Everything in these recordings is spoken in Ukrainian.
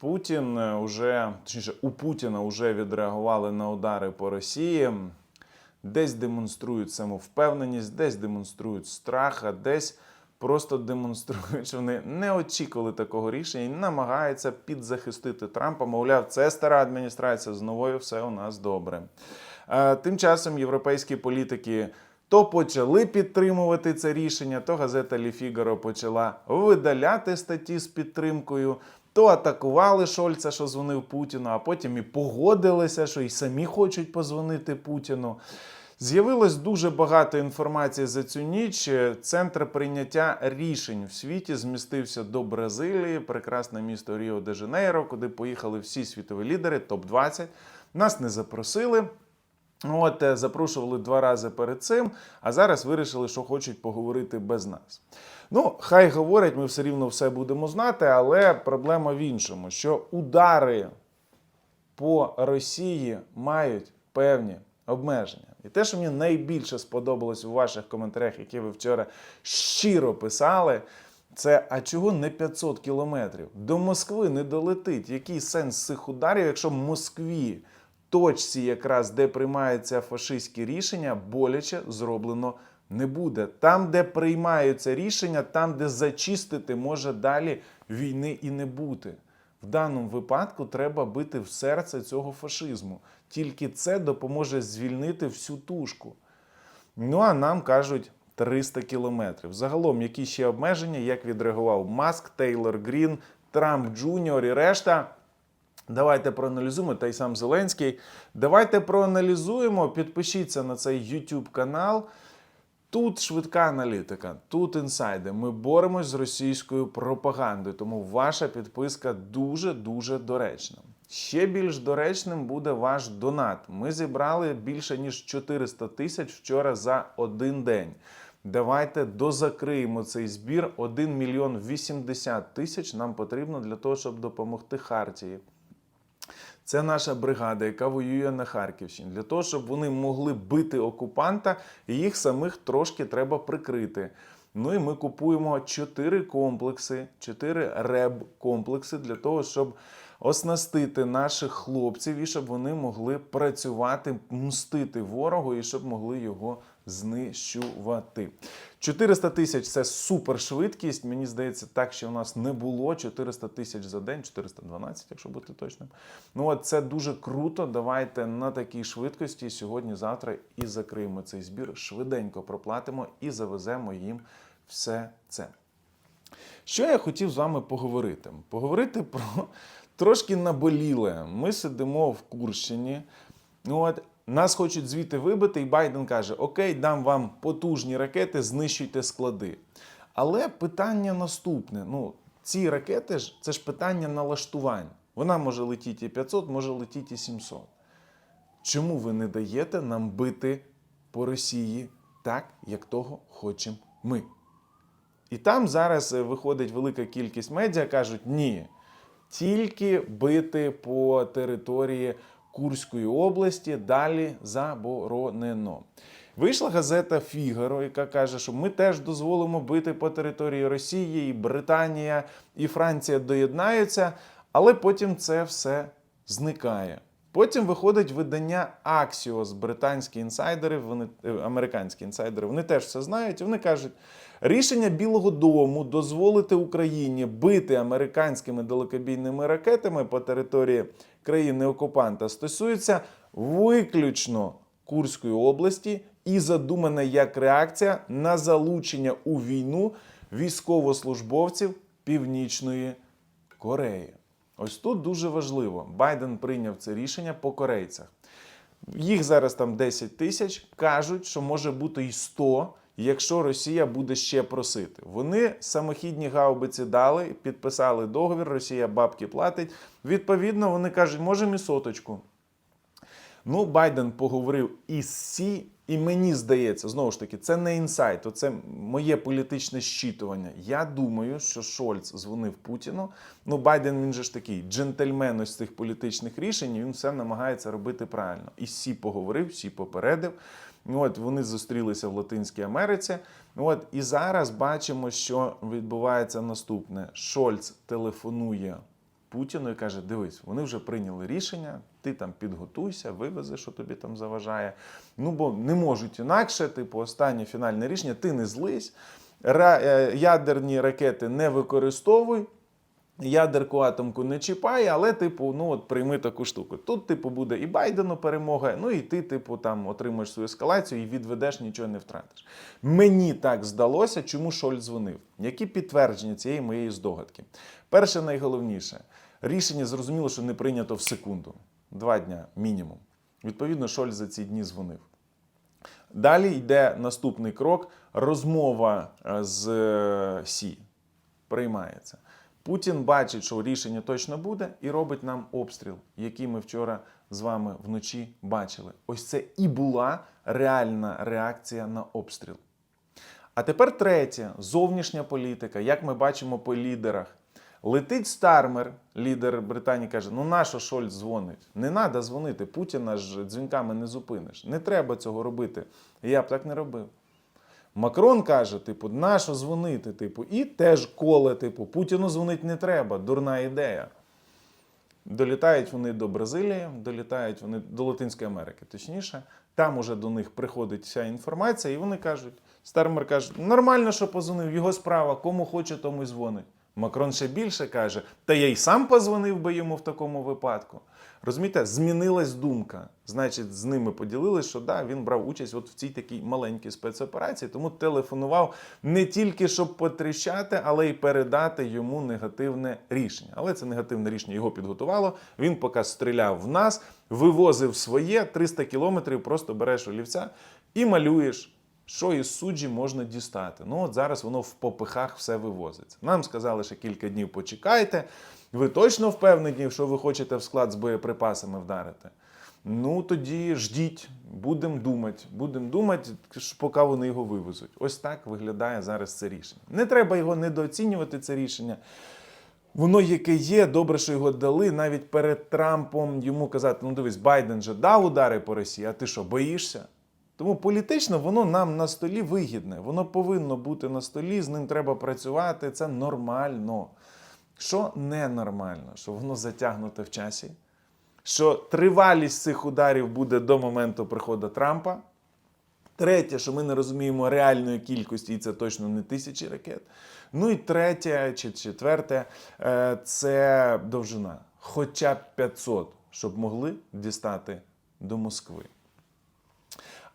Путін е, уже, точніше, у Путіна вже відреагували на удари по Росії. Десь демонструють самовпевненість, десь демонструють страх, а десь просто демонструють, що вони не очікували такого рішення і намагаються підзахистити Трампа. Мовляв, це стара адміністрація з новою все у нас добре. Е, Тим часом європейські політики то почали підтримувати це рішення, то газета Лі Фігаро почала видаляти статті з підтримкою. То атакували Шольца, що дзвонив Путіну, а потім і погодилися, що і самі хочуть позвонити Путіну. З'явилось дуже багато інформації за цю ніч. Центр прийняття рішень в світі змістився до Бразилії, прекрасне місто Ріо де Жанейро, куди поїхали всі світові лідери, топ-20. Нас не запросили. От е, запрошували два рази перед цим, а зараз вирішили, що хочуть поговорити без нас. Ну, хай говорять, ми все рівно все будемо знати, але проблема в іншому, що удари по Росії мають певні обмеження. І те, що мені найбільше сподобалось у ваших коментарях, які ви вчора щиро писали, це а чого не 500 кілометрів? До Москви не долетить. Який сенс цих ударів, якщо в Москві, точці, якраз де приймаються фашистські рішення, боляче зроблено не буде. Там, де приймаються рішення, там, де зачистити може далі війни і не бути. В даному випадку треба бити в серце цього фашизму. Тільки це допоможе звільнити всю тушку. Ну а нам кажуть 300 кілометрів. Загалом, які ще обмеження, як відреагував Маск, Тейлор Грін, Трамп Джуніор і решта. Давайте проаналізуємо, та й сам Зеленський. Давайте проаналізуємо. Підпишіться на цей YouTube канал. Тут швидка аналітика, тут інсайди. Ми боремось з російською пропагандою, тому ваша підписка дуже дуже доречна. Ще більш доречним буде ваш донат. Ми зібрали більше ніж 400 тисяч вчора за один день. Давайте дозакриємо цей збір. 1 мільйон 80 тисяч нам потрібно для того, щоб допомогти Хартії. Це наша бригада, яка воює на Харківщині. Для того, щоб вони могли бити окупанта, їх самих трошки треба прикрити. Ну і ми купуємо 4 комплекси, 4 реб-комплекси для того, щоб оснастити наших хлопців і щоб вони могли працювати, мстити ворогу і щоб могли його знищувати. 400 тисяч це супершвидкість. Мені здається, так ще у нас не було. 400 тисяч за день, 412, якщо бути точним. Ну от це дуже круто. Давайте на такій швидкості сьогодні-завтра і закриємо цей збір. Швиденько проплатимо і завеземо їм все це. Що я хотів з вами поговорити? Поговорити про трошки наболіле. Ми сидимо в Курщині. Ну от нас хочуть звідти вибити, і Байден каже: Окей, дам вам потужні ракети, знищуйте склади. Але питання наступне: ну, ці ракети ж це ж питання налаштувань. Вона може летіти і 500, може летіти і 700. Чому ви не даєте нам бити по Росії так, як того хочемо ми? І там зараз е, виходить велика кількість медіа, кажуть, ні, тільки бити по території Курської області, далі заборонено. Вийшла газета Фігаро, яка каже, що ми теж дозволимо бити по території Росії, і Британія, і Франція доєднаються, але потім це все зникає. Потім виходить видання Axios, британські інсайдери, вони е, американські інсайдери, вони теж все знають. Вони кажуть, рішення Білого Дому дозволити Україні бити американськими далекобійними ракетами по території країни окупанта стосується виключно Курської області і задумане як реакція на залучення у війну військовослужбовців Північної Кореї. Ось тут дуже важливо. Байден прийняв це рішення по корейцях. Їх зараз там 10 тисяч. Кажуть, що може бути і 100, якщо Росія буде ще просити. Вони самохідні гаубиці дали, підписали договір, Росія бабки платить. Відповідно, вони кажуть, можемо і соточку. Ну, Байден поговорив із Сі, і мені здається, знову ж таки, це не інсайт, це моє політичне щитування. Я думаю, що Шольц дзвонив Путіну. Ну, Байден він же ж такий джентльмен ось цих політичних рішень. Він все намагається робити правильно. І Сі поговорив, Сі попередив. Ну, От вони зустрілися в Латинській Америці. Ну, От і зараз бачимо, що відбувається наступне: Шольц телефонує Путіну і каже: дивись, вони вже прийняли рішення, ти там підготуйся, вивези, що тобі там заважає. Ну бо не можуть інакше, типу, останнє фінальне рішення, ти не злись, е, ядерні ракети не використовуй. Ядерку атомку не чіпає, але, типу, ну от прийми таку штуку. Тут, типу, буде і Байдену перемога, ну і ти, типу, там отримаєш свою ескалацію і відведеш, нічого не втратиш. Мені так здалося, чому Шольц дзвонив. Які підтвердження цієї моєї здогадки? Перше, найголовніше, рішення зрозуміло, що не прийнято в секунду, два дня мінімум. Відповідно, Шольц за ці дні дзвонив. Далі йде наступний крок: розмова е, з е, Сі приймається. Путін бачить, що рішення точно буде, і робить нам обстріл, який ми вчора з вами вночі бачили. Ось це і була реальна реакція на обстріл. А тепер третє зовнішня політика, як ми бачимо по лідерах. Летить Стармер, лідер Британії, каже: ну нащо Шольц дзвонить? Не треба дзвонити. Путіна ж дзвінками не зупиниш. Не треба цього робити. Я б так не робив. Макрон каже, типу, нащо дзвонити? Типу, і теж коле, типу, Путіну дзвонити не треба, дурна ідея. Долітають вони до Бразилії, долітають вони до Латинської Америки, точніше. Там уже до них приходить вся інформація, і вони кажуть: Стармер каже, нормально, що позвонив, його справа, кому хоче, тому й дзвонить. Макрон ще більше каже, та я й сам позвонив би йому в такому випадку. Розумієте, змінилась думка. Значить, з ними поділились, що да, він брав участь от в цій такій маленькій спецоперації, тому телефонував не тільки щоб потріщати, але й передати йому негативне рішення. Але це негативне рішення його підготувало. Він поки стріляв в нас, вивозив своє 300 кілометрів, просто береш олівця і малюєш. Що із суджі можна дістати? Ну от зараз воно в попихах все вивозиться. Нам сказали, що кілька днів почекайте. Ви точно впевнені, що ви хочете в склад з боєприпасами вдарити? Ну тоді ждіть, будемо думати. Будемо думати, поки вони його вивезуть. Ось так виглядає зараз це рішення. Не треба його недооцінювати, це рішення. Воно яке є, добре, що його дали. Навіть перед Трампом йому казати: ну дивись, Байден же дав удари по Росії, а ти що, боїшся? Тому політично воно нам на столі вигідне. Воно повинно бути на столі, з ним треба працювати. Це нормально. Що ненормально, що воно затягнуте в часі, що тривалість цих ударів буде до моменту приходу Трампа. Третє, що ми не розуміємо реальної кількості, і це точно не тисячі ракет. Ну і третє чи четверте е, це довжина. Хоча б 500, щоб могли дістати до Москви.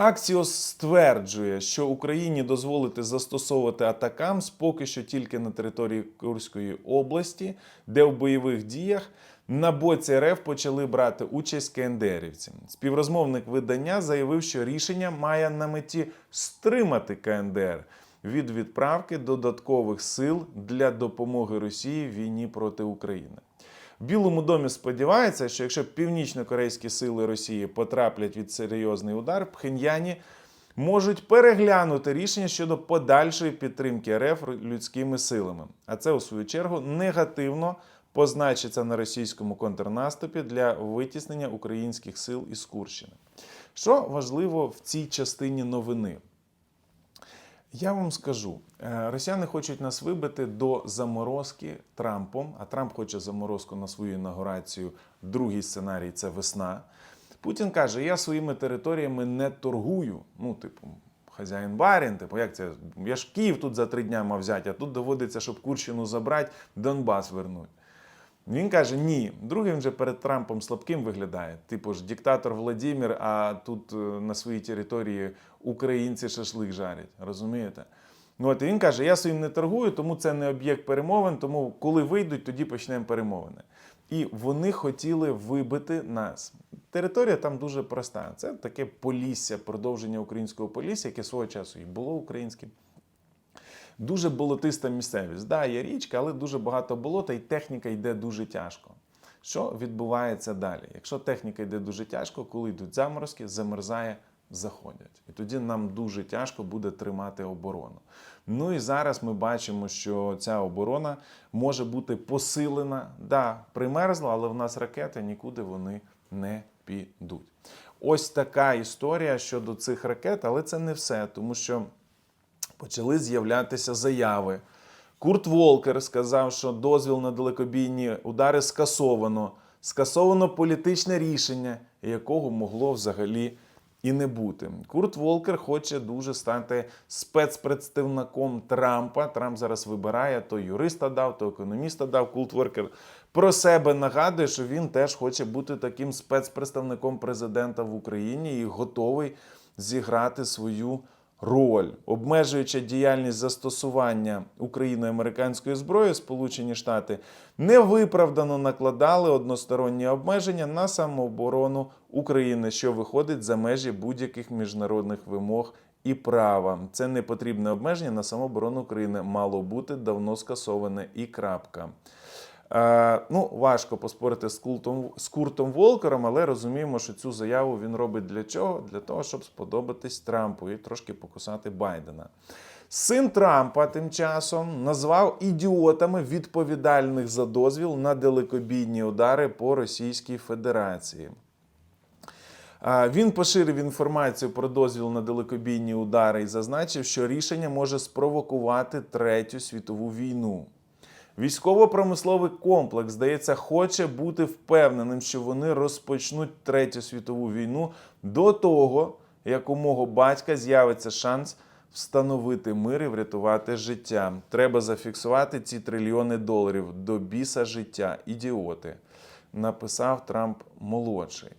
Аксіос стверджує, що Україні дозволити застосовувати атакамс поки що тільки на території Курської області, де в бойових діях на боці РФ почали брати участь КНДРівці. Співрозмовник видання заявив, що рішення має на меті стримати КНДР від відправки додаткових сил для допомоги Росії в війні проти України. В Білому домі сподівається, що якщо північно-корейські сили Росії потраплять від серйозний удар, пхеньяні можуть переглянути рішення щодо подальшої підтримки РФ людськими силами. А це, у свою чергу, негативно позначиться на російському контрнаступі для витіснення українських сил із Курщини. Що важливо в цій частині новини? Я вам скажу, е, росіяни хочуть нас вибити до заморозки Трампом, а Трамп хоче заморозку на свою інаугурацію. Другий сценарій це весна. Путін каже: я своїми територіями не торгую. Ну, типу, хазяїн барін, типу, як це? Я ж Київ тут за три дня мав взяти, а тут доводиться, щоб Курщину забрати, Донбас вернуть. Він каже: ні. Другий він вже перед Трампом слабким виглядає. Типу ж диктатор Владимир, а тут е, на своїй території українці шашлик жарять. Розумієте? Ну от і він каже: я своїм не торгую, тому це не об'єкт перемовин. Тому коли вийдуть, тоді почнемо перемовини. І вони хотіли вибити нас. Територія там дуже проста. Це таке полісся, продовження українського полісся, яке свого часу і було українським. Дуже болотиста місцевість. Да, є річка, але дуже багато болота, і техніка йде дуже тяжко. Що відбувається далі? Якщо техніка йде дуже тяжко, коли йдуть заморозки, замерзає, заходять. І тоді нам дуже тяжко буде тримати оборону. Ну і зараз ми бачимо, що ця оборона може бути посилена. Да, примерзла, але в нас ракети нікуди вони не підуть. Ось така історія щодо цих ракет, але це не все, тому що почали з'являтися заяви Курт Волкер сказав, що дозвіл на далекобійні удари скасовано. Скасовано політичне рішення, якого могло взагалі і не бути. Курт Волкер хоче дуже стати спецпредставником Трампа. Трамп зараз вибирає то юриста дав, то економіста дав. Курт Волкер про себе нагадує, що він теж хоче бути таким спецпредставником президента в Україні і готовий зіграти свою роль, обмежуючи діяльність застосування Україною американської зброї, Сполучені Штати невиправдано накладали односторонні обмеження на самооборону України, що виходить за межі будь-яких міжнародних вимог. І права це не потрібне обмеження на самооборону України мало бути давно скасоване і крапка. Е, ну, важко поспорити з, Култом, з Куртом Волкером, але розуміємо, що цю заяву він робить для чого? Для того, щоб сподобатись Трампу і трошки покусати Байдена. Син Трампа тим часом назвав ідіотами відповідальних за дозвіл на далекобійні удари по Російській Федерації. Він поширив інформацію про дозвіл на далекобійні удари і зазначив, що рішення може спровокувати Третю світову війну. Військово-промисловий комплекс, здається, хоче бути впевненим, що вони розпочнуть Третю світову війну до того, як у мого батька з'явиться шанс встановити мир і врятувати життя. Треба зафіксувати ці трильйони доларів до біса життя. Ідіоти, написав Трамп молодший.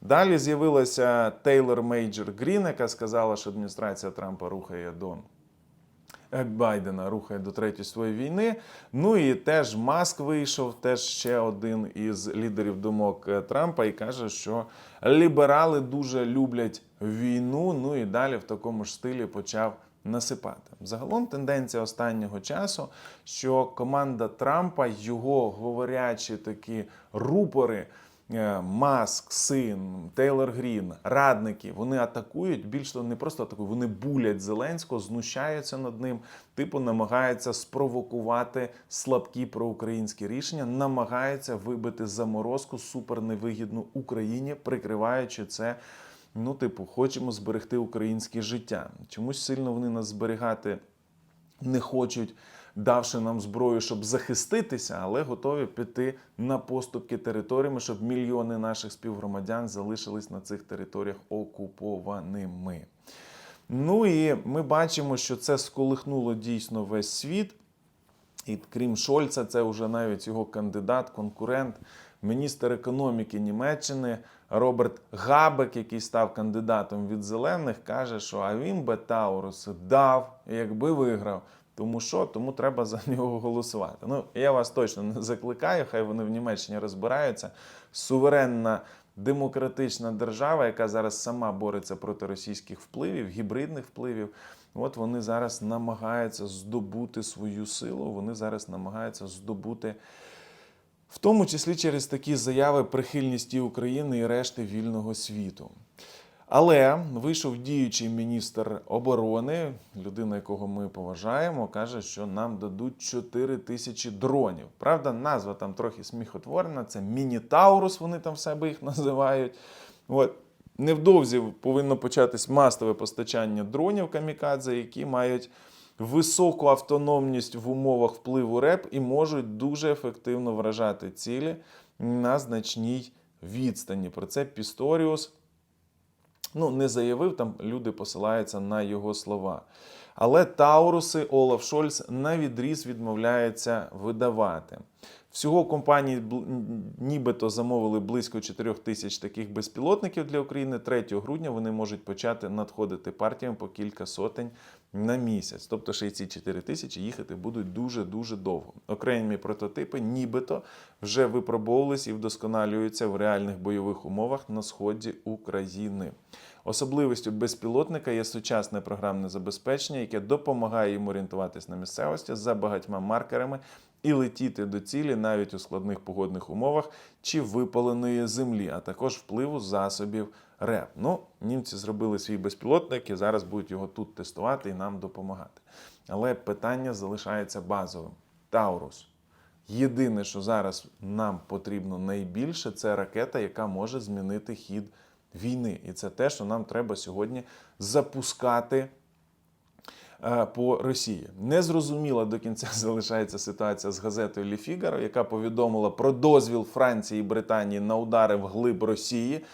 Далі з'явилася Тейлор Мейджор Грін, яка сказала, що адміністрація Трампа рухає до Байдена рухає до третьої своєї війни. Ну і теж Маск вийшов, теж ще один із лідерів думок е, Трампа, і каже, що ліберали дуже люблять війну. Ну і далі в такому ж стилі почав насипати. Загалом тенденція останнього часу, що команда Трампа, його говорячі такі рупори. Е, Маск, син, Тейлор Грін, радники, вони атакують. Більш того, не просто атакують, вони булять Зеленського, знущаються над ним, типу намагаються спровокувати слабкі проукраїнські рішення, намагаються вибити заморозку суперневигідну Україні, прикриваючи це. Ну, типу, хочемо зберегти українське життя. Чомусь сильно вони нас зберігати не хочуть, давши нам зброю, щоб захиститися, але готові піти на поступки територіями, щоб мільйони наших співгромадян залишились на цих територіях окупованими. Ну і ми бачимо, що це сколихнуло дійсно весь світ. І крім Шольца, це вже навіть його кандидат, конкурент, міністр економіки Німеччини Роберт Габек, який став кандидатом від зелених, каже, що а він Таурус дав, якби виграв. Тому що тому треба за нього голосувати. Ну я вас точно не закликаю, хай вони в Німеччині розбираються. Суверенна демократична держава, яка зараз сама бореться проти російських впливів, гібридних впливів. От вони зараз намагаються здобути свою силу. Вони зараз намагаються здобути, в тому числі через такі заяви прихильності України і решти вільного світу. Але вийшов діючий міністр оборони, людина, якого ми поважаємо, каже, що нам дадуть 4 тисячі дронів. Правда, назва там трохи сміхотворена. Це Мінітаурус, вони там в себе їх називають. От. Невдовзі повинно початись масове постачання дронів камікадзе, які мають високу автономність в умовах впливу РЕП і можуть дуже ефективно вражати цілі на значній відстані. Про це Пісторіус ну, не заявив, там люди посилаються на його слова. Але Тауруси Олаф Шольц на відріз відмовляється видавати. Всього компанії нібито замовили близько 4 тисяч таких безпілотників для України. 3 грудня вони можуть почати надходити партіями по кілька сотень на місяць. Тобто ще й ці 4 тисячі їхати будуть дуже-дуже довго. Окремі прототипи нібито вже випробовувались і вдосконалюються в реальних бойових умовах на сході України. Особливістю безпілотника є сучасне програмне забезпечення, яке допомагає їм орієнтуватись на місцевості за багатьма маркерами і летіти до цілі навіть у складних погодних умовах чи випаленої землі, а також впливу засобів РЕП. Ну, німці зробили свій безпілотник і зараз будуть його тут тестувати і нам допомагати. Але питання залишається базовим. Таурус. Єдине, що зараз нам потрібно найбільше, це ракета, яка може змінити хід війни. І це те, що нам треба сьогодні запускати по Росії. Незрозуміла до кінця залишається ситуація з газетою Лі Фігаро, яка повідомила про дозвіл Франції і Британії на удари в глиб Росії.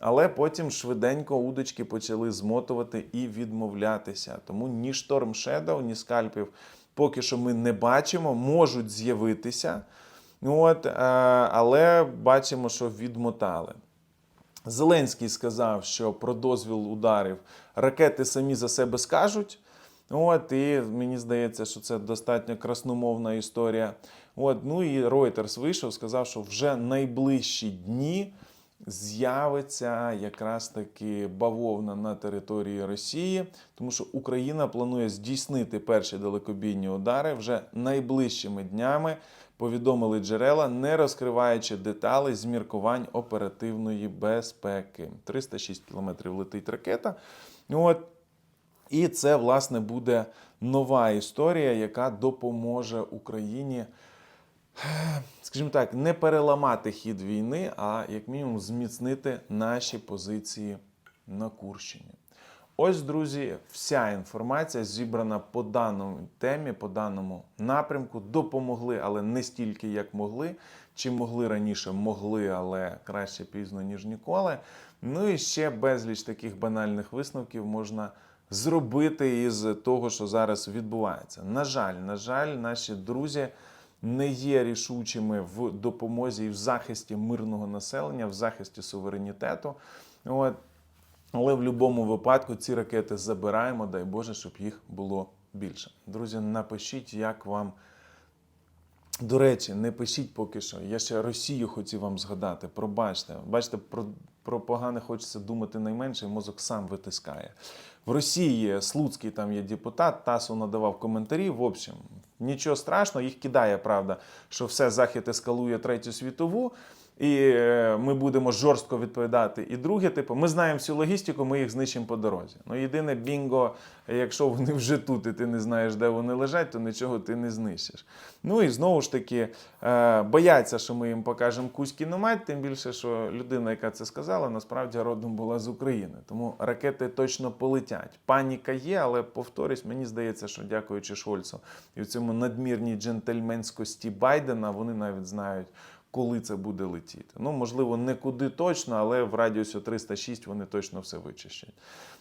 Але потім швиденько удочки почали змотувати і відмовлятися. Тому ні Шторм Shadow, ні скальпів поки що ми не бачимо, можуть з'явитися. От, е, але бачимо, що відмотали. Зеленський сказав, що про дозвіл ударів ракети самі за себе скажуть. От, і мені здається, що це достатньо красномовна історія. От, ну і Reuters вийшов, сказав, що вже найближчі дні з'явиться якраз таки бавовна на території Росії, тому що Україна планує здійснити перші далекобійні удари вже найближчими днями. Повідомили джерела, не розкриваючи деталей з міркувань оперативної безпеки. 306 кілометрів летить ракета. От. І це, власне, буде нова історія, яка допоможе Україні, скажімо так, не переламати хід війни, а як мінімум зміцнити наші позиції на Курщині. Ось, друзі, вся інформація зібрана по даному темі, по даному напрямку. Допомогли, але не стільки, як могли. Чи могли раніше, могли, але краще пізно, ніж ніколи. Ну і ще безліч таких банальних висновків можна зробити із того, що зараз відбувається. На жаль, на жаль, наші друзі не є рішучими в допомозі і в захисті мирного населення, в захисті суверенітету. От. Але в будь-якому випадку ці ракети забираємо, дай Боже, щоб їх було більше. Друзі, напишіть, як вам. До речі, не пишіть поки що. Я ще Росію хотів вам згадати. Пробачте. Бачите, про, про погане хочеться думати найменше, і мозок сам витискає. В Росії Слуцький там є депутат, Тасу надавав коментарі. В общем, нічого страшного, їх кидає, правда, що все Захід ескалує третю світову. І е, ми будемо жорстко відповідати. І друге, типу, ми знаємо всю логістику, ми їх знищимо по дорозі. Ну, єдине бінго, якщо вони вже тут, і ти не знаєш, де вони лежать, то нічого ти не знищиш. Ну і знову ж таки, е, бояться, що ми їм покажемо кузький намет, тим більше, що людина, яка це сказала, насправді родом була з України. Тому ракети точно полетять. Паніка є, але повторюсь, мені здається, що дякуючи Шольцу і в цьому надмірній джентльменськості Байдена, вони навіть знають коли це буде летіти. Ну, можливо, не куди точно, але в радіусі 306 вони точно все вичищать.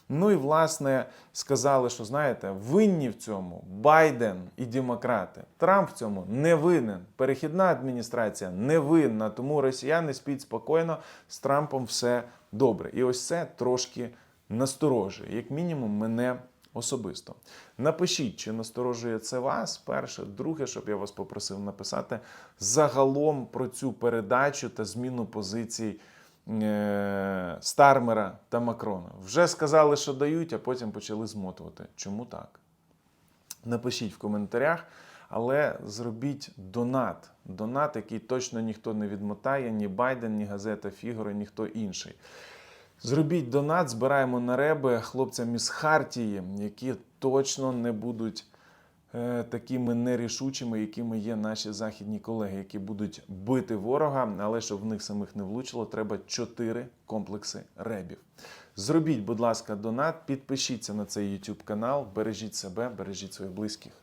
Ну і власне сказали, що знаєте, винні в цьому Байден і демократи. Трамп в цьому не винен. Перехідна адміністрація не винна. Тому росіяни спіть спокійно, з Трампом все добре. І ось це трошки насторожує, як мінімум, мене особисто. Напишіть, чи насторожує це вас. Перше, друге, щоб я вас попросив написати загалом про цю передачу та зміну позицій е, Стармера та Макрона. Вже сказали, що дають, а потім почали змотувати. Чому так? Напишіть в коментарях. Але зробіть донат. Донат, який точно ніхто не відмотає, ні Байден, ні газета Фігуро, ніхто інший. Зробіть донат, збираємо на реби хлопцям із Хартії, які точно не будуть е, такими нерішучими, якими є наші західні колеги, які будуть бити ворога, але щоб в них самих не влучило, треба чотири комплекси ребів. Зробіть, будь ласка, донат, підпишіться на цей YouTube канал, бережіть себе, бережіть своїх близьких.